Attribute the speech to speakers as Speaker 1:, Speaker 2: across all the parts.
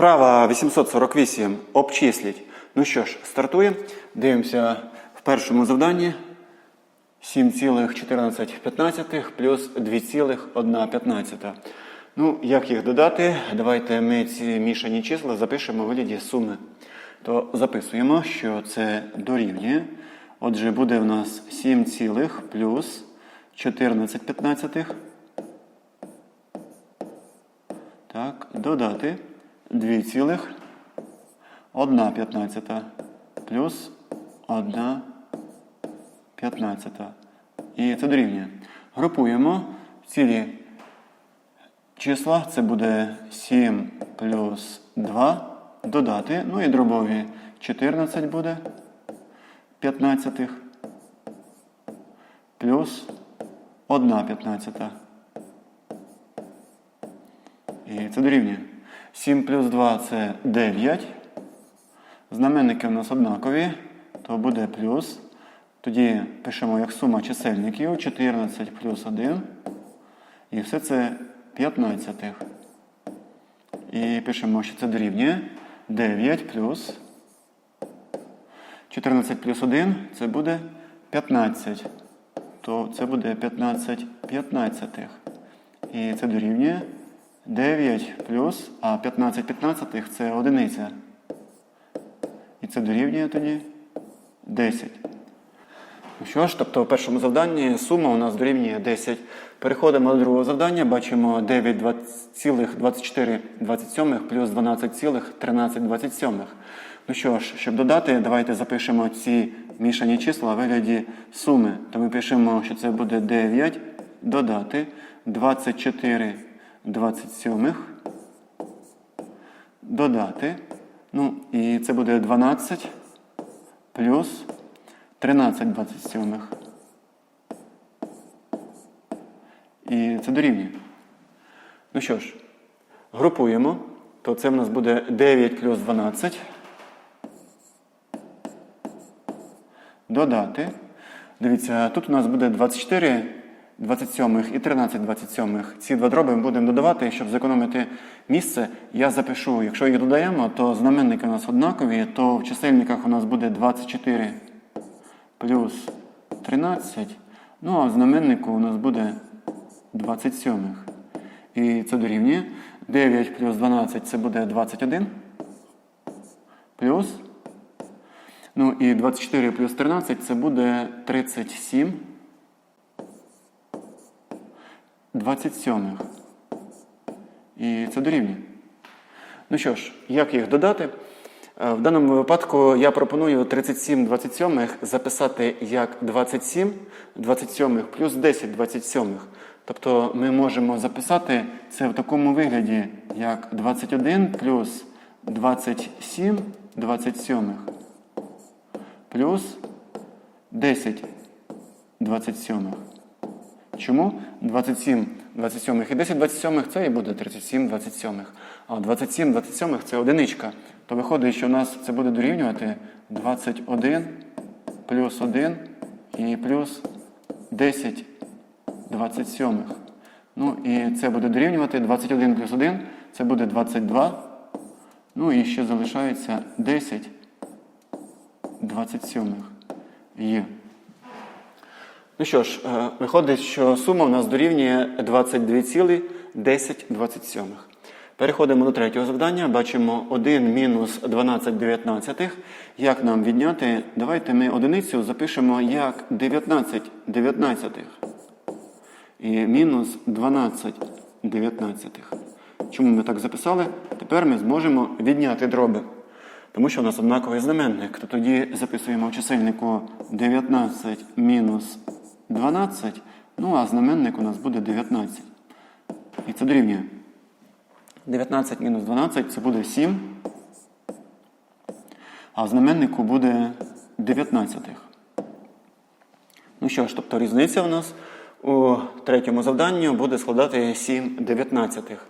Speaker 1: Вправа 848. Обчисліть. Ну що ж, стартуємо. Дивимося в першому завданні. 7,1415 плюс 2,115. Ну, як їх додати? Давайте ми ці мішані числа запишемо у вигляді суми. То записуємо, що це дорівнює. Отже, буде в нас 7, цілих плюс 14 п'ятнадцятих. Так, додати 2 цілих 1 п'ятнадцята плюс 1 п'ятнадцята. І це дорівнює. Групуємо цілі числа. Це буде 7 плюс 2 додати. Ну і дробові 14 буде 15 плюс 1 п'ятнадцята. І це дорівнює. 7 плюс 2 це 9. Знаменники у нас однакові, то буде плюс. Тоді пишемо як сума чисельників 14 плюс 1. І все це 15. І пишемо, що це дорівнює 9 плюс 14 плюс 1 це буде 15. То це буде 15 п'ятнадцятих. І це дорівнює 9 плюс, а 15 п'ятнадцятих це одиниця. І це дорівнює тоді 10. Ну що ж, тобто в першому завданні сума у нас дорівнює 10. Переходимо до другого завдання. Бачимо 9,2427 плюс 12,1327. Ну що ж, щоб додати, давайте запишемо ці мішані числа у вигляді суми. То ми пишемо, що це буде 9 додати 24 27 додати. Ну, і це буде 12 плюс 13 27. І це дорівнює. Ну що ж, групуємо. То це в нас буде 9 плюс 12. Додати. Дивіться, тут у нас буде 24 27 і 13 27. Ці два дроби ми будемо додавати, щоб зекономити місце. Я запишу, якщо їх додаємо, то знаменники у нас однакові, то в чисельниках у нас буде 24 плюс 13. Ну а в знаменнику у нас буде 27. І це дорівнює. 9 плюс 12 це буде 21. Плюс. Ну і 24 плюс 13 це буде 37. 27. І це дорівнює. Ну що ж, як їх додати? Е, В даному випадку я пропоную 37 27 записати як 27 27 плюс 10 27. Тобто ми можемо записати це в такому вигляді, як 21 плюс 27 27 плюс 10 27. Чому? 27 27 і 10 27 це і буде 37 27. А 27 27 це одиничка. То виходить, що у нас це буде дорівнювати 21 плюс 1 і плюс 10 27. Ну і це буде дорівнювати 21 плюс 1, це буде 22. Ну і ще залишається 10 27. Є. Ну що ж, е, виходить, що сума у нас дорівнює 22,1027. Переходимо до третього завдання. Бачимо 1 мінус 12 дев'ятнадцятих. Як нам відняти? Давайте ми одиницю запишемо як 19 дев'ятнадцятих. І мінус 12 дев'ятнадцятих. Чому ми так записали? Тепер ми зможемо відняти дроби. Тому що у нас однаковий знаменник. То тоді записуємо в чисельнику 19 мінус 12, ну а знаменник у нас буде 19. І це дорівнює. 19 мінус 12 це буде 7. А в знаменнику буде 19. Ну що ж, тобто різниця у нас у третьому завданні буде складати 7 дев'ятнадцятих.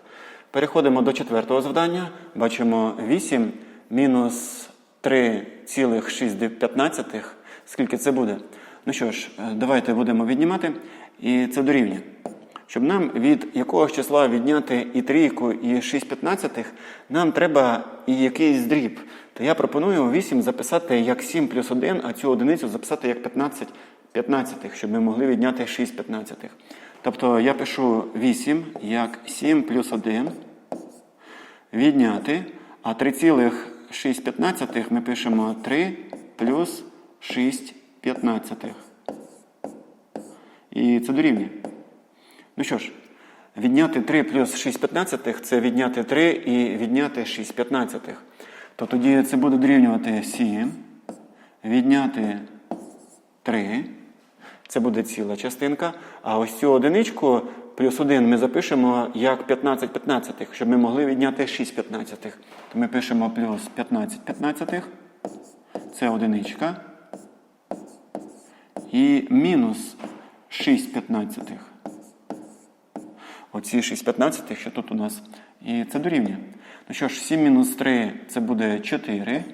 Speaker 1: Переходимо до четвертого завдання. Бачимо 8 мінус 3,6. Скільки це буде? Ну що ж, е, давайте будемо віднімати. І це дорівнює. Щоб нам від якогось числа відняти і трійку, і 6 п'ятнадцятих, нам треба і якийсь дріб. То я пропоную 8 записати як 7 плюс 1, а цю одиницю записати як 15 п'ятнадцятих, щоб ми могли відняти 6 п'ятнадцятих. Тобто я пишу 8 як 7 плюс 1 відняти, а 3,6 ми пишемо 3 плюс 6 п'ятнадцятих. І це дорівнює. Ну що ж, відняти 3 плюс 6 п'ятнадцятих це відняти 3 і відняти 6 п'ятнадцятих. То тоді це буде дорівнювати 7, відняти 3. Це буде ціла частинка. А ось цю одиничку плюс 1 ми запишемо як 15 п'ятнадцятих, щоб ми могли відняти 6 п'ятнадцятих. То ми пишемо плюс 15 п'ятнадцятих. Це одиничка. І мінус 6 п'ятнадцятих. Оці 6 п'ятнадцятих, що тут у нас. І це дорівнює. Ну що ж, 7 мінус 3 це буде 4.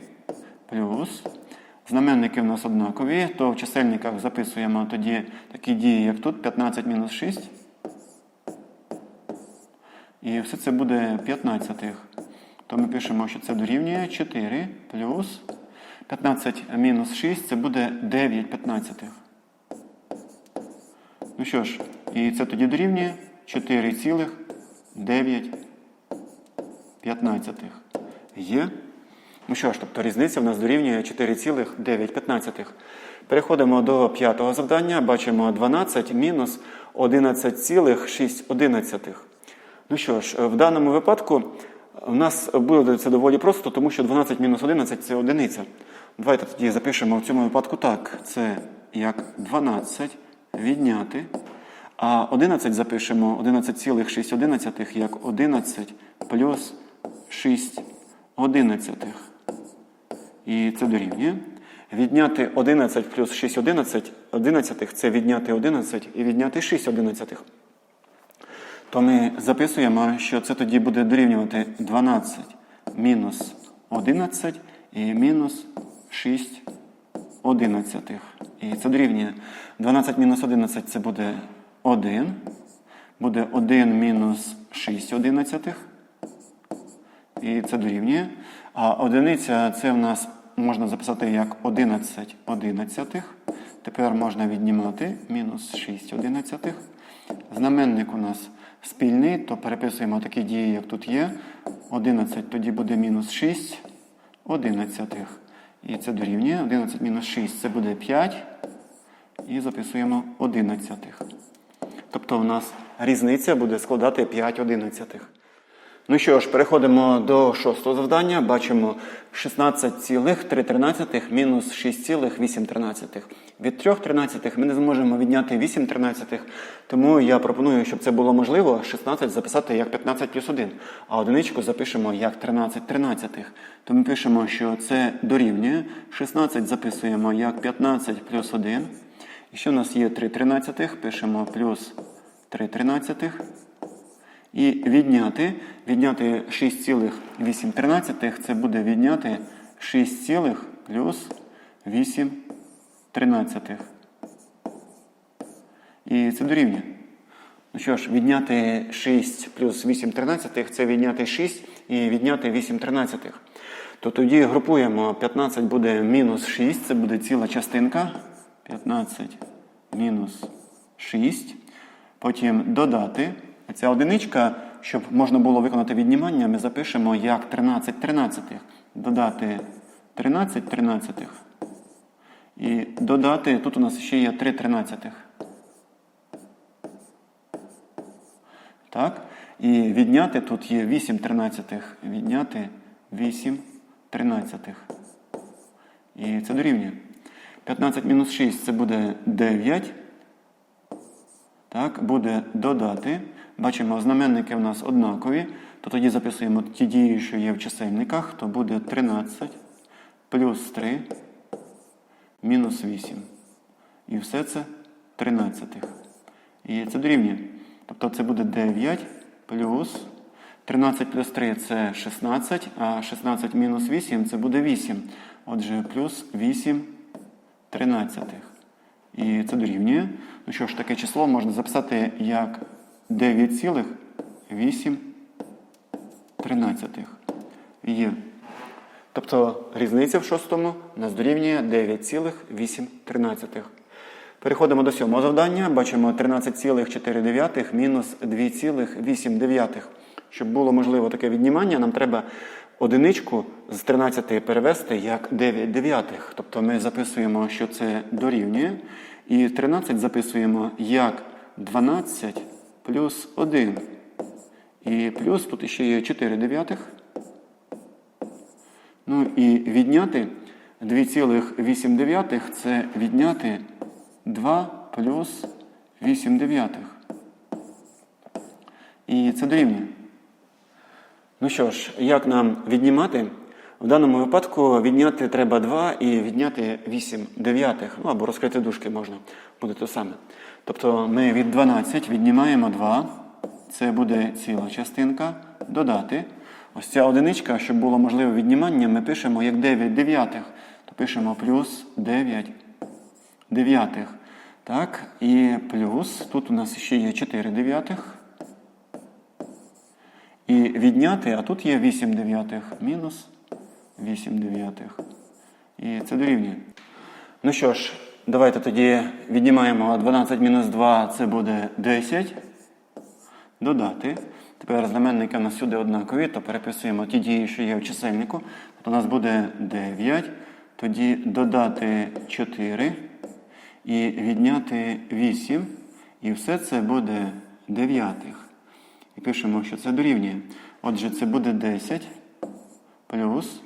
Speaker 1: Плюс. Знаменники в нас однакові, то в чисельниках записуємо тоді такі дії, як тут, 15 мінус 6. І все це буде 15. То ми пишемо, що це дорівнює 4 плюс 15 мінус 6 це буде 9 15. Ну що ж, і це тоді дорівнює 4,9 Є? Ну що ж, тобто різниця в нас дорівнює 4,9. Переходимо до п'ятого завдання. Бачимо 12 мінус 11,6. Ну що ж, в даному випадку у нас буде це доволі просто, тому що 12 мінус 11 це одиниця. Давайте тоді запишемо в цьому випадку так. Це як 12 відняти. А 11 запишемо 11,6 як 11 плюс 6 одинадцятих. І це дорівнює. Відняти 11 плюс 6 11, одинадцятих це відняти 11 і відняти 6 одинадцятих. То ми записуємо, що це тоді буде дорівнювати 12 мінус 11 і мінус 6 одинадцятих. І це дорівнює 12 мінус 11 це буде 1. Буде 1 мінус 6 одинадцятих. І це дорівнює. А одиниця це в нас можна записати як 11 одинадцятих. Тепер можна віднімати мінус 6 одинадцятих. Знаменник у нас спільний, то переписуємо такі дії, як тут є. 11 тоді буде мінус 6 одинадцятих. І це дорівнює. 11 мінус 6 це буде 5. І записуємо одинадцятих. Тобто у нас різниця буде складати 5 одинадцятих. Ну що ж, переходимо до шостого завдання. Бачимо 16,3 мінус 6,8. Від 3 тринадцятих ми не зможемо відняти 8 тринадцятих, тому я пропоную, щоб це було можливо, 16 записати як 15 плюс 1, а одиничку запишемо як 13 тринадцятих. То пишемо, що це дорівнює. 16 записуємо як 15 плюс 1. І ще у нас є 3 тринадцятих, пишемо плюс 3 тринадцятих. І відняти, відняти 6,8 це буде відняти 6, плюс 8 тринадцятих. І це дорівнює. Ну що ж, відняти 6 плюс 8 тринадцятих це відняти 6 і відняти 8 тринадцятих. То тоді групуємо 15 буде мінус 6, це буде ціла частинка. 15 мінус 6. Потім додати. Ця одиничка, щоб можна було виконати віднімання, ми запишемо як 13 тринадцятих. Додати 13 тринадцятих. І додати, тут у нас ще є 3 тринадцятих. Так. І відняти тут є 8 тринадцятих. Відняти 8 тринадцятих. І це дорівнює. 15 мінус 6 це буде 9. Так, буде додати. Бачимо, знаменники в нас однакові. То тоді записуємо ті дії, що є в чисельниках, то буде 13 плюс 3 мінус 8. І все це 13. І це дорівнює. Тобто це буде 9 плюс 13 плюс 3 це 16, а 16 мінус 8 це буде 8. Отже, плюс 8 тринадцятих. І це дорівнює. Ну що ж, таке число можна записати як 9,8 тринадцятих. Є. Тобто різниця в шостому нас дорівнює 9,8. Переходимо до сьомого завдання. Бачимо 13,4 мінус 2,8. Щоб було можливо таке віднімання, нам треба одиничку з 13 перевести як 9 дев'ятих. Тобто ми записуємо, що це дорівнює. І 13 записуємо як 12 плюс 1. І плюс тут ще є 4 дев'ятих. Ну і відняти 2,8 це відняти 2 плюс 8 дев'ятих. І це дорівнює. Ну що ж, як нам віднімати? В даному випадку відняти треба 2 і відняти 8 дев'ятих. Ну або розкрити дужки можна, буде те саме. Тобто ми від 12 віднімаємо 2, це буде ціла частинка, додати. Ось ця одиничка, щоб було можливе віднімання, ми пишемо як 9 дев'ятих. То пишемо плюс 9 дев'ятих. Так, і плюс, тут у нас ще є 4 дев'ятих. І відняти, а тут є 8 дев'ятих мінус 8 дев'ятих. І це дорівнює. Ну що ж, давайте тоді віднімаємо 12 мінус 2, це буде 10. Додати. Тепер знаменники у нас сюди однакові, то переписуємо ті дії, що є в чисельнику. Тобто у нас буде 9. Тоді додати 4 і відняти 8. І все це буде дев'ятих. І пишемо, що це дорівнює. Отже, це буде 10 плюс.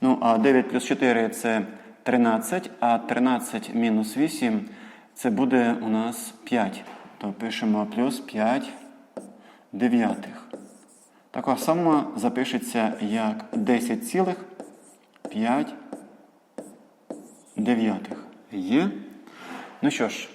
Speaker 1: Ну, а 9 плюс 4 це 13, а 13 мінус 8 це буде у нас 5. То пишемо плюс 5 дев'ятих. Така сама запишеться як 10,5 дев'ятих. Є. Ну що ж,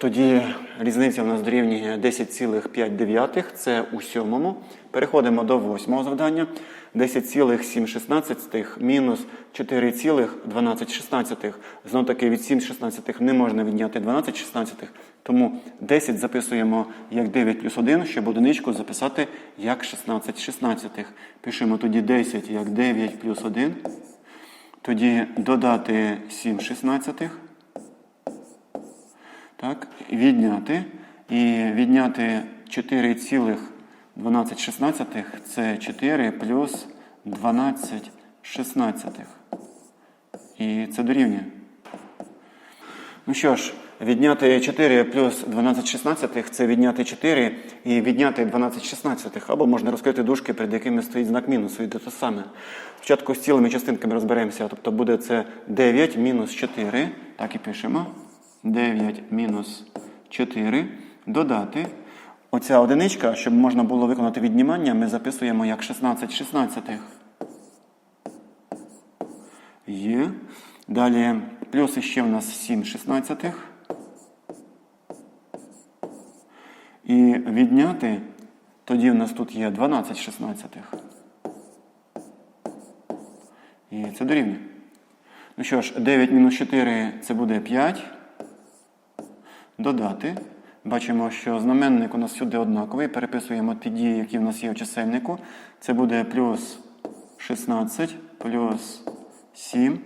Speaker 1: тоді різниця в нас дорівнює 10,5. Це у сьомому. Переходимо до восьмого завдання. 10,7 мінус 4,12. Знов таки від 7 шістнадцятих не можна відняти 12 шістнадцятих. Тому 10 записуємо як 9 плюс 1, щоб одиничку записати як 16 шістнадцятих. Пишемо тоді 10 як 9 плюс 1. Тоді додати 7 шістнадцятих. Так, відняти. І відняти 4,12 шістнадцятих це 4 плюс 12 шістнадцятих. І це дорівнює. Ну що ж, відняти 4 плюс 12 шістнадцятих це відняти 4 і відняти 12 шістнадцятих. Або можна розкрити дужки, перед якими стоїть знак мінусу. І те саме. Спочатку з цілими частинками розберемося. Тобто буде це 9 мінус 4. Так і пишемо. 9 мінус 4. Додати. Оця одиничка, щоб можна було виконати віднімання, ми записуємо як 16 шістнадцятих. Є. Далі плюс ще в нас 7 шістнадцятих. І відняти, тоді в нас тут є 12 шістнадцятих. І це дорівнює. Ну що ж, 9 мінус 4 це буде 5. Додати. Бачимо, що знаменник у нас сюди однаковий. Переписуємо ті дії, які в нас є в чисельнику. Це буде плюс 16, плюс 7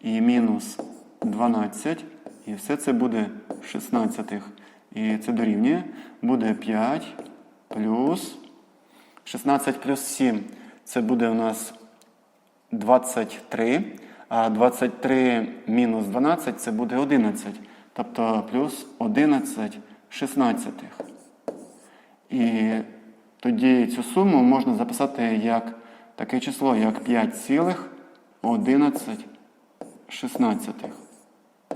Speaker 1: і мінус 12. І все це буде 16. І це дорівнює. Буде 5 плюс 16 плюс 7. Це буде у нас 23. А 23 мінус 12 це буде 11. Тобто плюс 11 шістнадцятих. І тоді цю суму можна записати як таке число, як 5,11 шістнадцятих.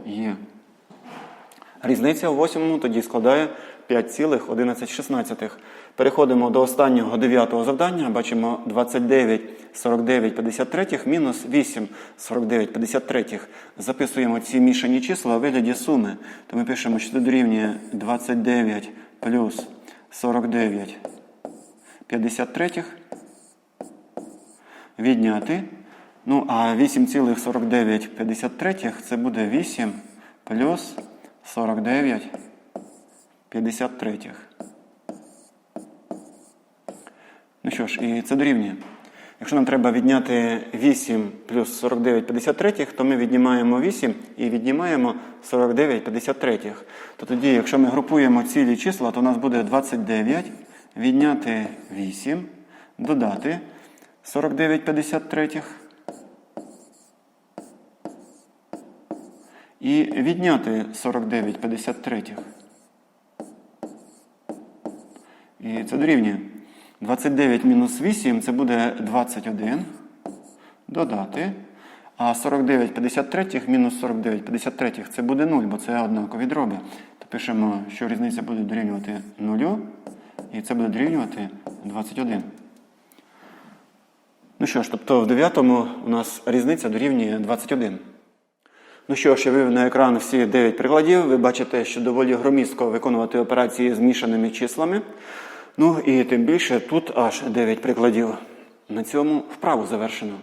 Speaker 1: Є. Різниця у восьмому тоді складає 5,11. Переходимо до останнього дев'ятого завдання. Бачимо 29, 49, 53 мінус 8, 49, 53. Записуємо ці мішані числа у вигляді суми. То ми пишемо, що це дорівнює 29 плюс 49, 53. Відняти. Ну, а 8,49 53 це буде 8 плюс 49 53. Ну що ж, і це дорівнює. Якщо нам треба відняти 8 плюс 49 53, то ми віднімаємо 8 і віднімаємо 49 53. То тоді, якщо ми групуємо цілі числа, то у нас буде 29 відняти 8, додати 49 53. І відняти 49 53. І це дорівнює. 29 мінус 8 це буде 21. Додати. А 49 53 мінус 49 53 це буде 0, бо це однакові дроби. То пишемо, що різниця буде дорівнювати 0, і це буде дорівнювати 21. Ну що ж, тобто в 9 у нас різниця дорівнює 21. Ну що ж, я вивів на екран всі 9 прикладів. Ви бачите, що доволі громістко виконувати операції з мішаними числами. Ну і тим більше тут аж 9 прикладів. На цьому вправу завершено.